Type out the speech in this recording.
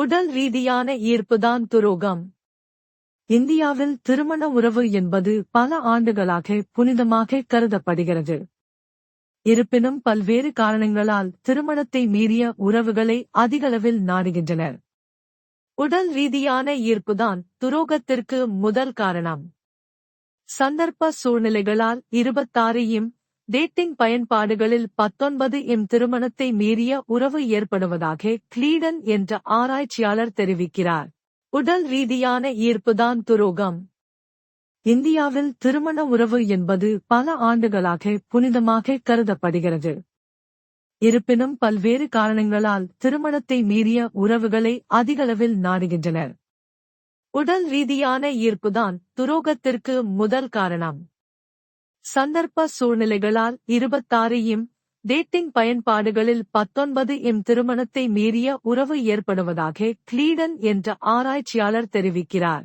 உடல் ரீதியான ஈர்ப்புதான் துரோகம். இந்தியாவில் திருமண உறவு என்பது பல ஆண்டுகளாக புனிதமாக கருதப்படுகிறது. இருப்பினும் பல்வேறு காரணங்களால் திருமணத்தை மீறிய உறவுகளை அதிகளவில் நாடுகின்றனர். உடல் ரீதியான ஈர்ப்புதான் துரோகத்திற்கு முதல் காரணம். சந்தர்ப்ப சூழ்நிலைகளால் இருபத்தாறையும் டேட்டிங் பயன்பாடுகளில் பத்தொன்பது இம் திருமணத்தை மீறிய உறவு ஏற்படுவதாக கிளீடன் என்ற ஆராய்ச்சியாளர் தெரிவிக்கிறார். உடல் ரீதியான ஈர்ப்புதான் துரோகம். இந்தியாவில் திருமண உறவு என்பது பல ஆண்டுகளாக புனிதமாக கருதப்படுகிறது. இருப்பினும் பல்வேறு காரணங்களால் திருமணத்தை மீறிய உறவுகளை அதிகளவில் நாடுகின்றனர். உடல் ரீதியான ஈர்ப்புதான் துரோகத்திற்கு முதல் காரணம். சந்தர்ப்ப சூழ்நிலைகளால் இருபத்தாறு இம் டேட்டிங் பயன்பாடுகளில் பத்தொன்பது இம் திருமணத்தை மீறிய உறவு ஏற்படுவதாக கிளீடன் என்ற ஆராய்ச்சியாளர் தெரிவிக்கிறார்.